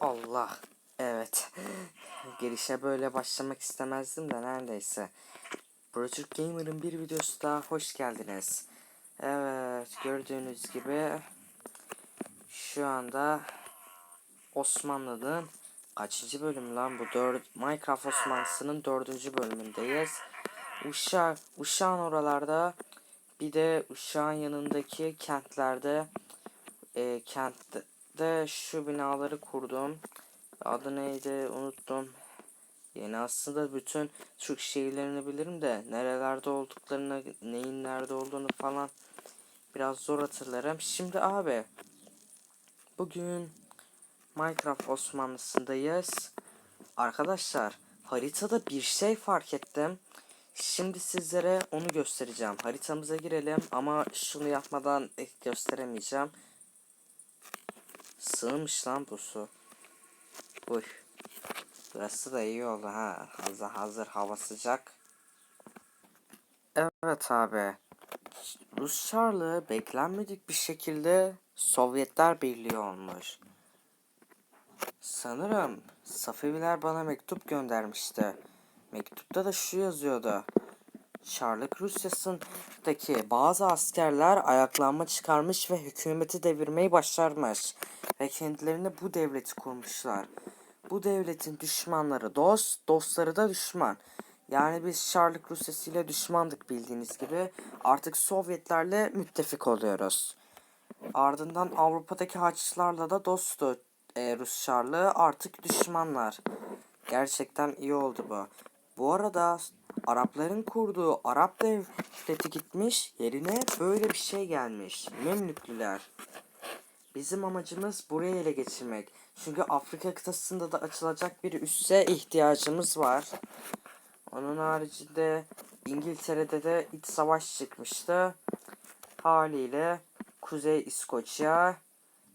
Allah. Evet. Girişe böyle başlamak istemezdim de neredeyse. Project Gamer'ın bir videosu daha hoş geldiniz. Evet gördüğünüz gibi şu anda Osmanlı'nın kaçıncı bölüm lan bu dört Minecraft Osmanlısı'nın dördüncü bölümündeyiz. Uşak, Uşak'ın oralarda bir de Uşak'ın yanındaki kentlerde e, kentte şu binaları kurdum. Adı neydi unuttum. Yani aslında bütün Türk şehirlerini bilirim de nerelerde olduklarını, neyin nerede olduğunu falan biraz zor hatırlarım. Şimdi abi bugün Minecraft Osmanlısı'ndayız. Arkadaşlar haritada bir şey fark ettim. Şimdi sizlere onu göstereceğim. Haritamıza girelim ama şunu yapmadan gösteremeyeceğim. Sığmış lan bu su. Uy. Burası da iyi oldu ha. Hazır hazır hava sıcak. Evet abi. Rus Çarlığı beklenmedik bir şekilde Sovyetler Birliği olmuş. Sanırım Safeviler bana mektup göndermişti. Mektupta da şu yazıyordu. Çarlık Rusyası'ndaki bazı askerler ayaklanma çıkarmış ve hükümeti devirmeyi başarmış. Ve kendilerine bu devleti kurmuşlar. Bu devletin düşmanları dost, dostları da düşman. Yani biz Çarlık Rusyası ile düşmandık bildiğiniz gibi. Artık Sovyetlerle müttefik oluyoruz. Ardından Avrupa'daki Haçlılarla da dostu e, Rus Çarlığı artık düşmanlar. Gerçekten iyi oldu bu. Bu arada Arapların kurduğu Arap devleti gitmiş yerine böyle bir şey gelmiş. Memlüklüler. Bizim amacımız buraya ele geçirmek. Çünkü Afrika kıtasında da açılacak bir üsse ihtiyacımız var. Onun haricinde İngiltere'de de iç savaş çıkmıştı. Haliyle Kuzey İskoçya,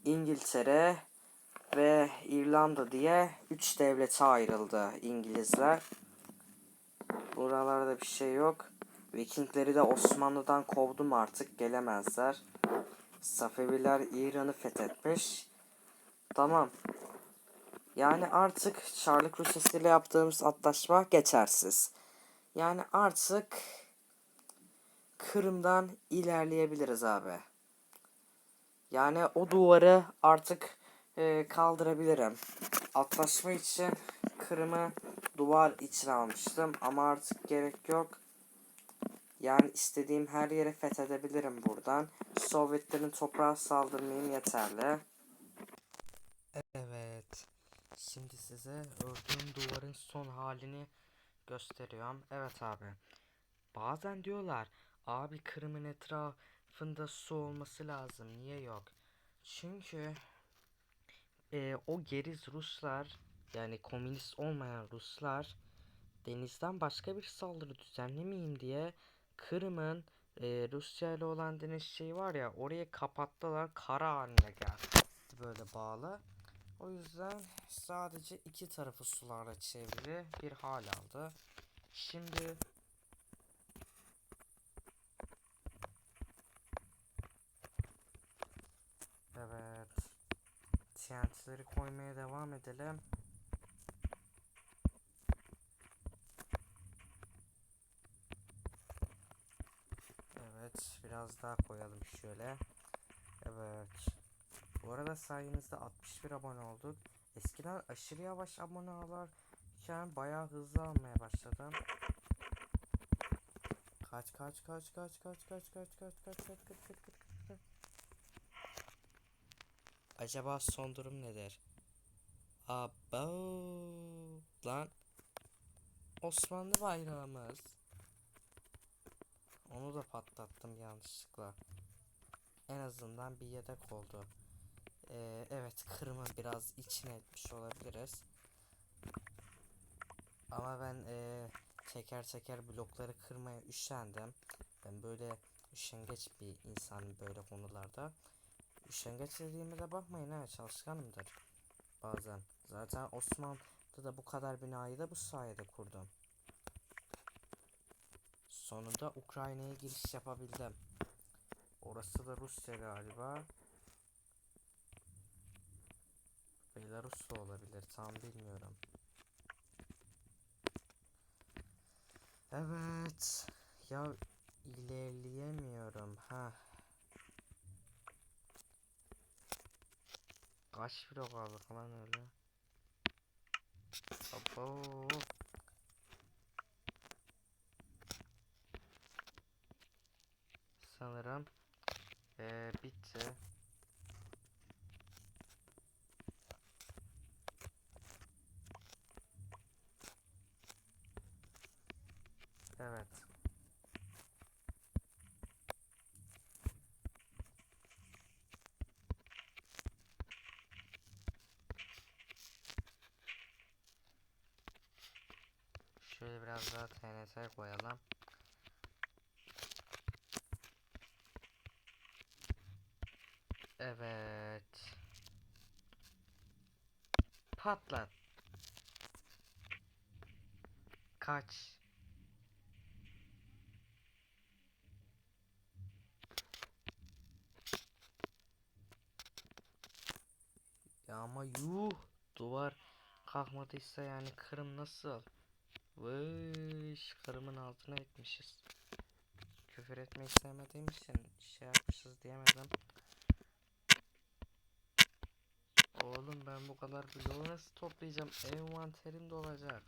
İngiltere ve İrlanda diye üç devlete ayrıldı İngilizler. Buralarda bir şey yok. Vikingleri de Osmanlı'dan kovdum artık gelemezler. Safeviler İran'ı fethetmiş. Tamam. Yani artık Çarlık Rusyası ile yaptığımız antlaşma geçersiz. Yani artık Kırım'dan ilerleyebiliriz abi. Yani o duvarı artık e, kaldırabilirim. Antlaşma için Kırım'ı duvar içine almıştım ama artık gerek yok. Yani istediğim her yere fethedebilirim buradan. Sovyetlerin toprağa saldırmayayım yeterli. Evet. Şimdi size ördüğüm duvarın son halini gösteriyorum. Evet abi. Bazen diyorlar abi Kırım'ın etrafında su olması lazım. Niye yok? Çünkü e, o geriz Ruslar yani komünist olmayan Ruslar denizden başka bir saldırı düzenlemeyeyim diye Kırım'ın e, Rusya ile olan deniz şeyi var ya orayı kapattılar kara haline geldi böyle bağlı. O yüzden sadece iki tarafı sularla çevrili bir hal aldı. Şimdi Evet. TNT'leri koymaya devam edelim. Evet, biraz daha koyalım şöyle. Evet. Bu arada sayenizde 61 abone olduk. Eskiden aşırı yavaş abone alırken bayağı hızlı almaya başladım. Kaç kaç kaç kaç kaç kaç kaç kaç kaç kaç kaç kaç kaç kaç Acaba son durum nedir? Abo lan Osmanlı bayrağımız. Onu da patlattım yanlışlıkla. En azından bir yedek oldu. Ee, evet kırımı biraz içine etmiş olabiliriz. Ama ben e, teker teker blokları kırmaya üşendim. Ben böyle üşengeç bir insanım böyle konularda. Üşengeç dediğime de bakmayın ha çalışkanımdır. Bazen. Zaten Osmanlı'da bu kadar binayı da bu sayede kurdum. Sonunda Ukrayna'ya giriş yapabildim. Orası da Rusya galiba. Belarus da olabilir. Tam bilmiyorum. Evet. Ya ilerleyemiyorum. Ha. Kaç blok aldık lan öyle? Abo. Sanırım eee bitti. Evet. Şöyle biraz daha TNT koyalım. Evet. Patlat. Kaç. Ya ama yuh duvar kalkmadıysa yani Kırım nasıl? Vış Kırım'ın altına etmişiz. Küfür etmeyi sevmediğim için şey yapmışız diyemedim. Oğlum ben bu kadar bloğu nasıl toplayacağım? Envanterim dolacak.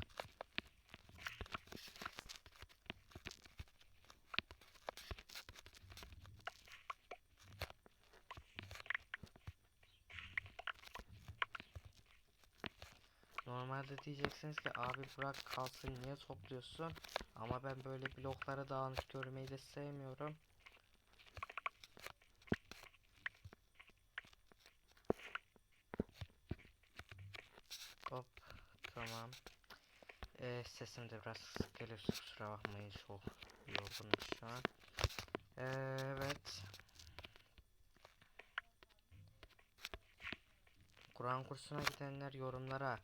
Normalde diyeceksiniz ki abi bırak kalsın niye topluyorsun? Ama ben böyle blokları dağınık görmeyi de sevmiyorum. Tamam. Ee, sesim de biraz kısık geliyor kusura bakmayın çok yorgunum şu an. Ee, evet. Kur'an kursuna gidenler yorumlara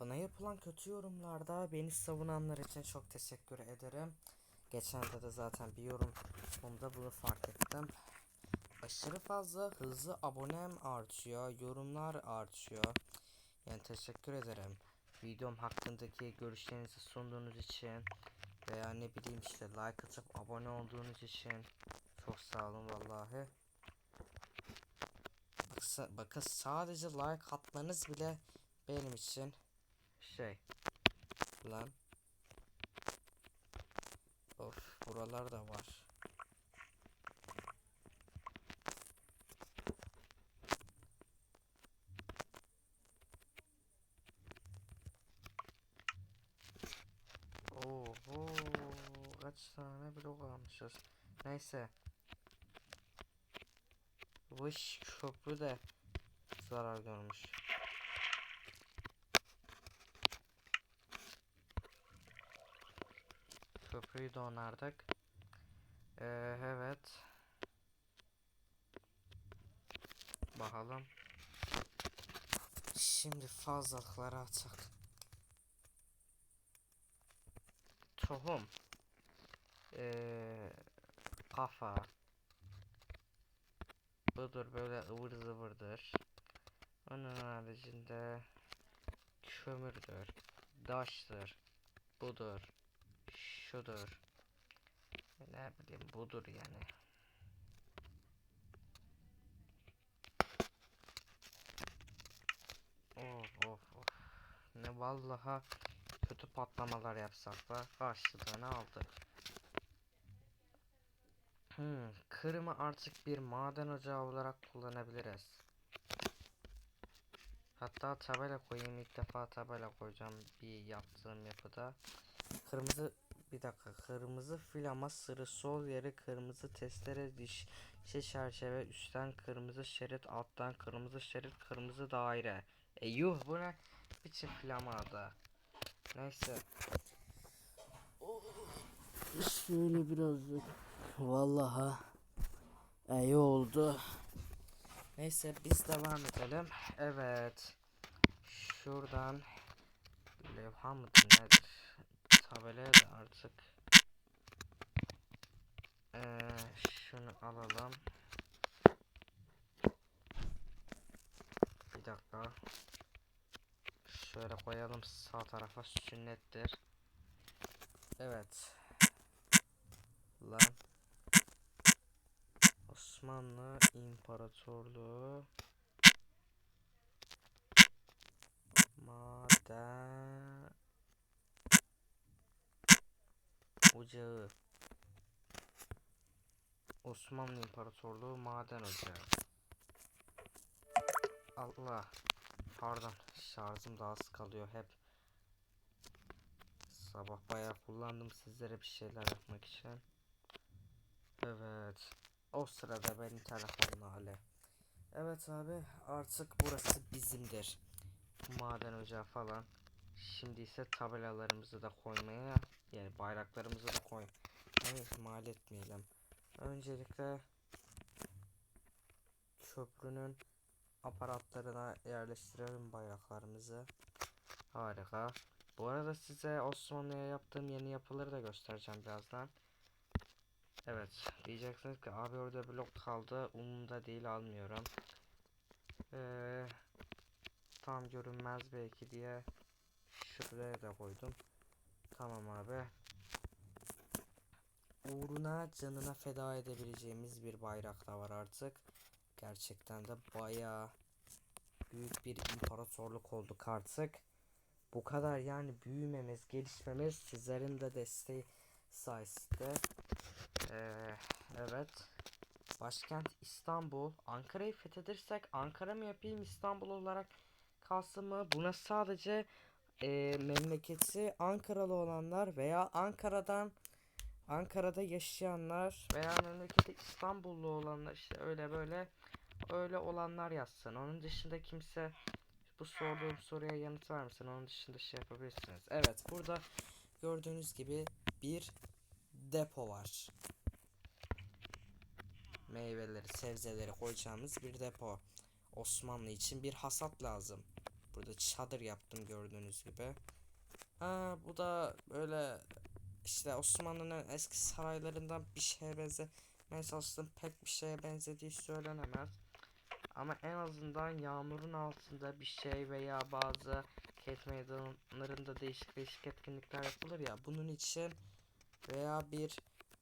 bana yapılan kötü yorumlarda beni savunanlar için çok teşekkür ederim. Geçen de de zaten bir yorumumda bunu fark ettim. Aşırı fazla hızlı abonem artıyor, yorumlar artıyor. Yani teşekkür ederim. Videom hakkındaki görüşlerinizi sunduğunuz için veya ne bileyim işte like atıp abone olduğunuz için çok sağ olun vallahi. Baksa, bakın sadece like atmanız bile benim için şey lan of buralar da var Oho kaç tane blok almışız neyse Vış köprü de zarar görmüş Köprüyü de onardık. Ee, evet. Bakalım. Şimdi fazlalıkları atak. Tohum. Ee, kafa. Budur böyle ıvır zıvırdır. Onun haricinde kömürdür. Daştır. Budur şudur. Ne bileyim budur yani. Of of of. Ne vallaha kötü patlamalar yapsak da karşılığını aldık. Hmm, Kırım'ı artık bir maden ocağı olarak kullanabiliriz. Hatta tabela koyayım ilk defa tabela koyacağım bir yaptığım yapıda. Kırmızı bir dakika kırmızı filama sırı sol yarı kırmızı testere diş şey çerçeve üstten kırmızı şerit alttan kırmızı şerit kırmızı daire. E yuh bu ne biçim filama da. Neyse. Şöyle birazcık vallaha iyi oldu. Neyse biz devam edelim. Evet. Şuradan levha mıdır nedir? tabelaya da artık ee, şunu alalım dakika. Şöyle koyalım sağ tarafa sünnettir. Evet. Lan. Osmanlı İmparatorluğu maden ocağı. Osmanlı İmparatorluğu maden ocağı. Allah pardon şarjım daha az kalıyor hep. Sabah bayağı kullandım sizlere bir şeyler yapmak için. Evet o sırada benim telefonla hale evet abi artık burası bizimdir maden ocağı falan şimdi ise tabelalarımızı da koymaya yani bayraklarımızı da koy evet mal etmeyelim öncelikle köprünün aparatlarına yerleştirelim bayraklarımızı. Harika. Bu arada size Osmanlı'ya yaptığım yeni yapıları da göstereceğim birazdan. Evet. Diyeceksiniz ki abi orada blok kaldı. Umumda değil almıyorum. Ee, tam görünmez belki diye şuraya da koydum. Tamam abi. Uğruna canına feda edebileceğimiz bir bayrak da var artık. Gerçekten de bayağı büyük bir imparatorluk olduk artık. Bu kadar yani büyümemiz, gelişmemiz sizlerin de desteği sayesinde. Ee, evet. Başkent İstanbul. Ankara'yı fethedirsek Ankara mı yapayım İstanbul olarak kalsın mı? Buna sadece e, memleketi Ankaralı olanlar veya Ankara'dan Ankara'da yaşayanlar veya memleketi İstanbullu olanlar işte öyle böyle öyle olanlar yazsın. Onun dışında kimse bu sorduğum soruya yanıt vermesin. Onun dışında şey yapabilirsiniz. Evet burada gördüğünüz gibi bir depo var. Meyveleri, sebzeleri koyacağımız bir depo. Osmanlı için bir hasat lazım. Burada çadır yaptım gördüğünüz gibi. Ha bu da böyle işte Osmanlı'nın eski saraylarından bir şeye benzemeye çalıştım. Pek bir şeye benzediği söylenemez. Ama en azından yağmurun altında bir şey veya bazı ket meydanlarında değişik değişik etkinlikler yapılır ya. Bunun için veya bir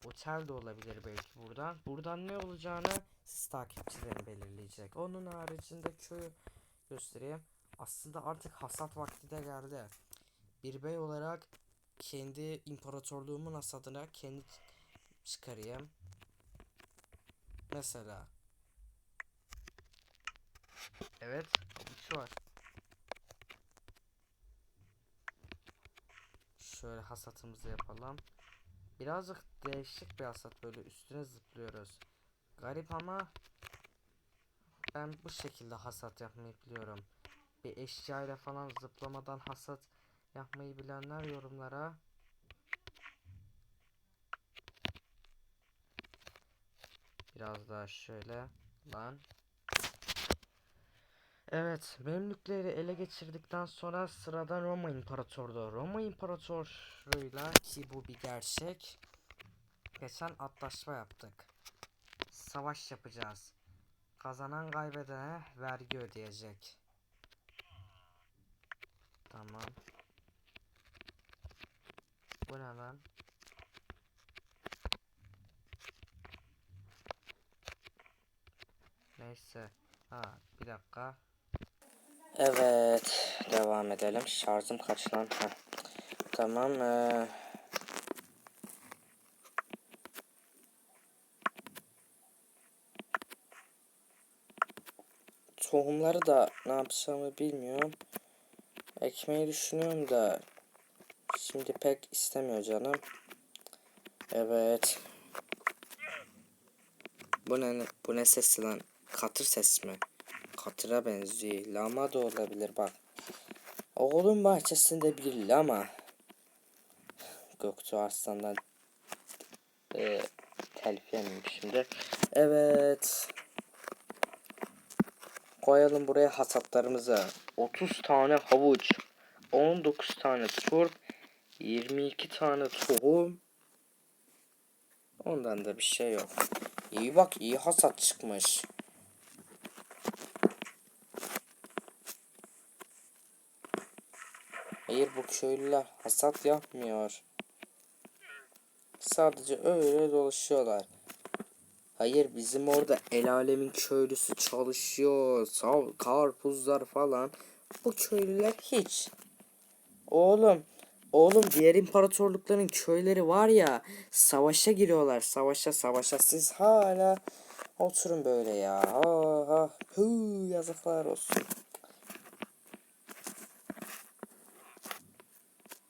otel de olabilir belki buradan. Buradan ne olacağını siz takipçilerin belirleyecek. Onun haricinde köyü göstereyim. Aslında artık hasat vakti de geldi. Bir bey olarak kendi imparatorluğumun hasadına kendi çıkarayım. Mesela. Evet, avuç var. Şöyle hasatımızı yapalım. Birazcık değişik bir hasat böyle üstüne zıplıyoruz. Garip ama ben bu şekilde hasat yapmayı biliyorum. Bir eşya falan zıplamadan hasat yapmayı bilenler yorumlara biraz daha şöyle lan Evet, Memlükleri ele geçirdikten sonra sıradan Roma İmparatorluğu. Roma İmparatorluğuyla ki bu bir gerçek. Geçen antlaşma yaptık. Savaş yapacağız. Kazanan kaybedene vergi ödeyecek. Tamam. Bu ne lan? Neyse. Ha bir dakika. Evet. Devam edelim. Şarjım kaç lan? Heh. Tamam. Ee... Tohumları da ne yapacağımı bilmiyorum. Ekmeği düşünüyorum da şimdi pek istemiyor canım. Evet. Bu ne bu ne sesi lan? Katır ses mi? Katıra benziyor. Lama da olabilir bak. Oğlum bahçesinde bir lama. Göktuğ Arslan'dan e, telif şimdi. Evet. Koyalım buraya hasatlarımızı. 30 tane havuç. 19 tane turp. 22 tane tohum. Ondan da bir şey yok. İyi bak iyi hasat çıkmış. Hayır bu köylüler hasat yapmıyor. Sadece öyle dolaşıyorlar. Hayır bizim orada el alemin köylüsü çalışıyor. Sal, karpuzlar falan. Bu köylüler hiç. Oğlum. Oğlum diğer imparatorlukların köyleri var ya. Savaşa giriyorlar. Savaşa savaşa. Siz hala oturun böyle ya. Aha. Huu, yazıklar olsun.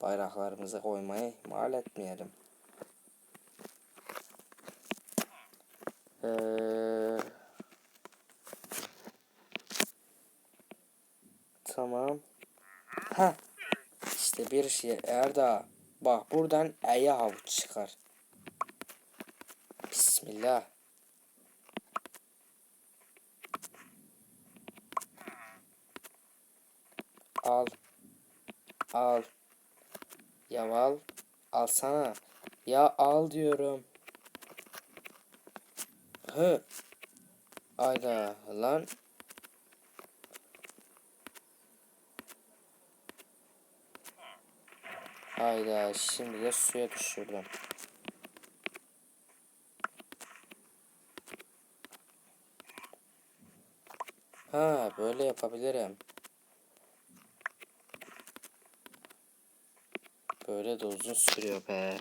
Bayraklarımızı koymayı ihmal etmeyelim. Ee, tamam. Ha. İşte bir şey Erda. Bak buradan eye havuç çıkar. Bismillah. Al. Al. Ya al. Alsana. Ya al diyorum. Hı. Ayda lan. Hayda şimdi de suya düşürdüm. Ha böyle yapabilirim. Böyle de uzun sürüyor be.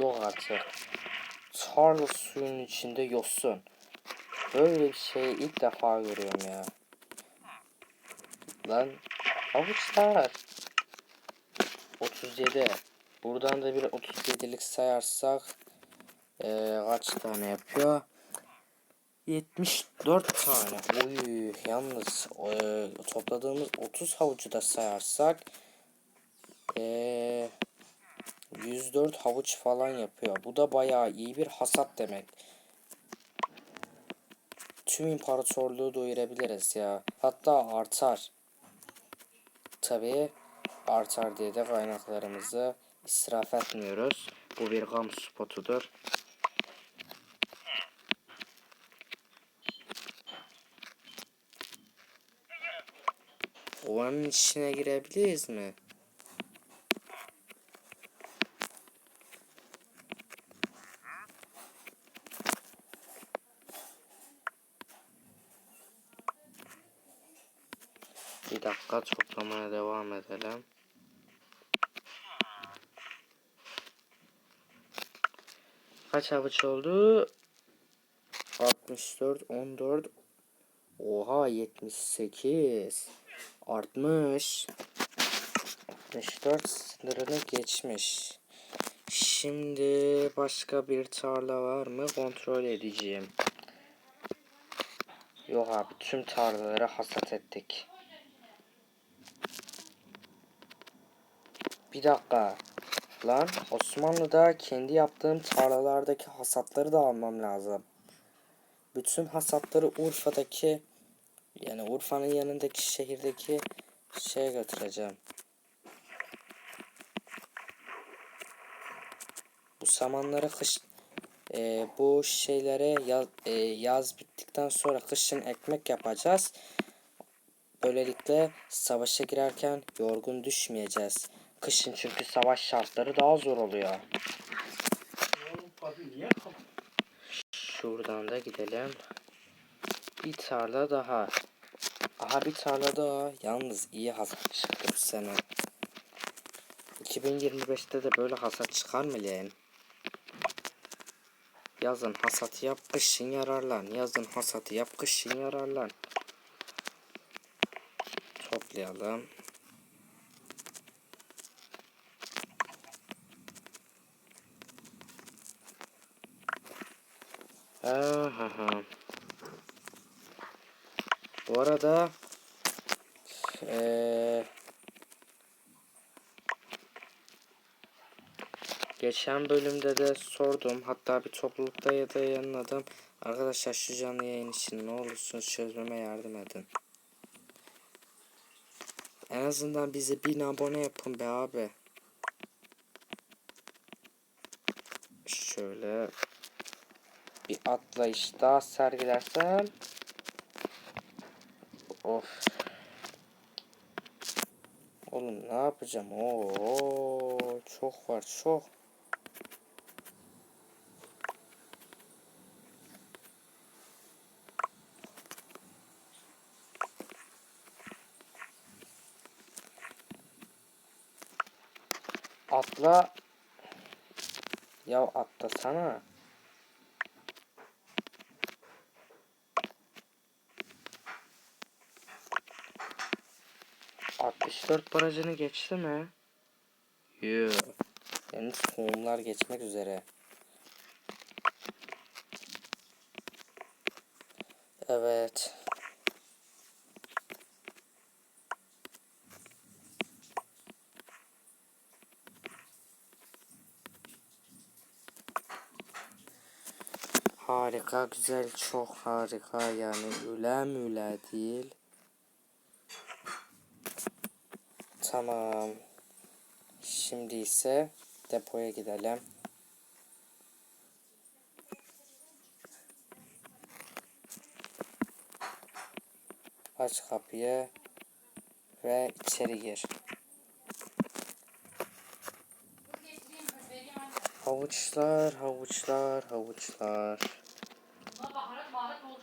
Yok artık. Tarla suyun içinde yosun. Böyle bir şey ilk defa görüyorum ya. Lan avuçlar. 37. Buradan da bir 37'lik sayarsak ee, kaç tane yapıyor? 74 tane. Oy yalnız e, topladığımız 30 havucu da sayarsak e, 104 havuç falan yapıyor. Bu da bayağı iyi bir hasat demek. Tüm imparatorluğu doyurabiliriz ya. Hatta artar. Tabii artar diye de kaynaklarımızı israf etmiyoruz. Bu bir kamu spotudur. Ovanın içine girebiliriz mi? Bir dakika toplamaya devam edelim. Kaç avuç oldu? 64, 14. Oha 78. Artmış. 64 sınırını geçmiş. Şimdi başka bir tarla var mı kontrol edeceğim. Yok abi tüm tarlaları hasat ettik. Bir dakika. Lan Osmanlı'da kendi yaptığım tarlalardaki hasatları da almam lazım. Bütün hasatları Urfa'daki yani Urfa'nın yanındaki şehirdeki şeye götüreceğim. Bu samanları kış e, bu şeylere yaz, e, yaz bittikten sonra kışın ekmek yapacağız. Böylelikle savaşa girerken yorgun düşmeyeceğiz. Kışın çünkü savaş şartları daha zor oluyor. Şuradan da gidelim. Bir tarla daha. Aha bir tarla daha. Yalnız iyi hasat çıktı bu sene. 2025'te de böyle hasat çıkar mı lan? Yazın hasatı yap, kışın yararlan. Yazın hasatı yap, kışın yararlan. Toplayalım. Aha. Bu arada ee, geçen bölümde de sordum. Hatta bir toplulukta ya da yayınladım. Arkadaşlar şu canlı yayın için ne olursunuz çözmeme yardım edin. En azından bize bin abone yapın be abi. Şöyle bir atlayış daha sergilersem Of. Oğlum ne yapacağım? Oo, çok var çok. Atla. Ya atlasana. Altmış dört barajını geçti mi? Yoo. Yani sonlar geçmek üzere. Evet. Harika, güzel, çok harika yani üle müle değil. Tamam. Şimdi ise depoya gidelim. Aç kapıyı ve içeri gir. Havuçlar, havuçlar, havuçlar.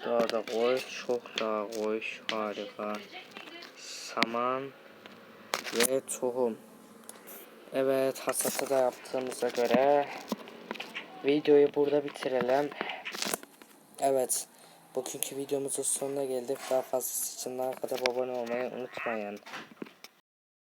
Daha da koy, çok daha koy, harika. Saman ve tohum. Evet, hasatı da yaptığımıza göre videoyu burada bitirelim. Evet, bugünkü videomuzun sonuna geldik. Daha fazlası için atıp abone olmayı unutmayın.